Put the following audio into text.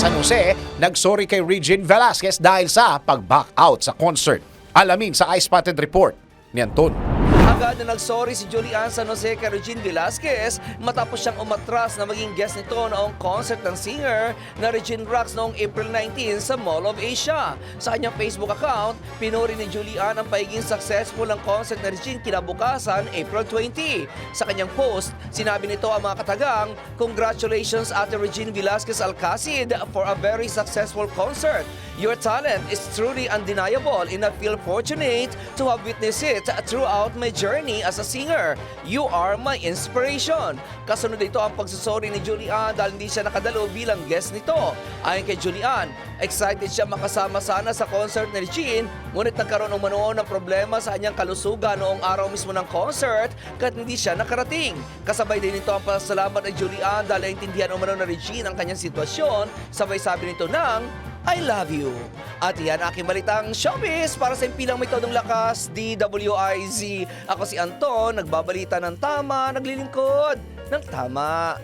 San Jose, nagsorry kay Regine Velasquez dahil sa pag-back out sa concert. Alamin sa Ice Spotted Report ni Anton. Agad na nagsorry si Julian San Jose kay Regine Velasquez matapos siyang umatras na maging guest nito noong concert ng singer na Regine Rocks noong April 19 sa Mall of Asia. Sa kanyang Facebook account, pinuri ni Julian ang pagiging successful ng concert na Regine kinabukasan April 20. Sa kanyang post, sinabi nito ang mga katagang, Congratulations Ate Regine Velasquez Alcacid for a very successful concert. Your talent is truly undeniable and I feel fortunate to have witnessed it throughout my journey as a singer. You are my inspiration. Kasunod ito ang pagsusori ni Julian dahil hindi siya nakadalo bilang guest nito. Ayon kay Julian, excited siya makasama sana sa concert ni Regine, ngunit nagkaroon umano ng problema sa kanyang kalusugan noong araw mismo ng concert kahit hindi siya nakarating. Kasabay din ito ang pasalamat ni Julian dahil naintindihan umano na Regine ang kanyang sitwasyon, sabay sabi nito ng I love you. At yan aking balitang showbiz para sa impilang may todong lakas, DWIZ. Ako si Anton, nagbabalita ng tama, naglilingkod ng tama.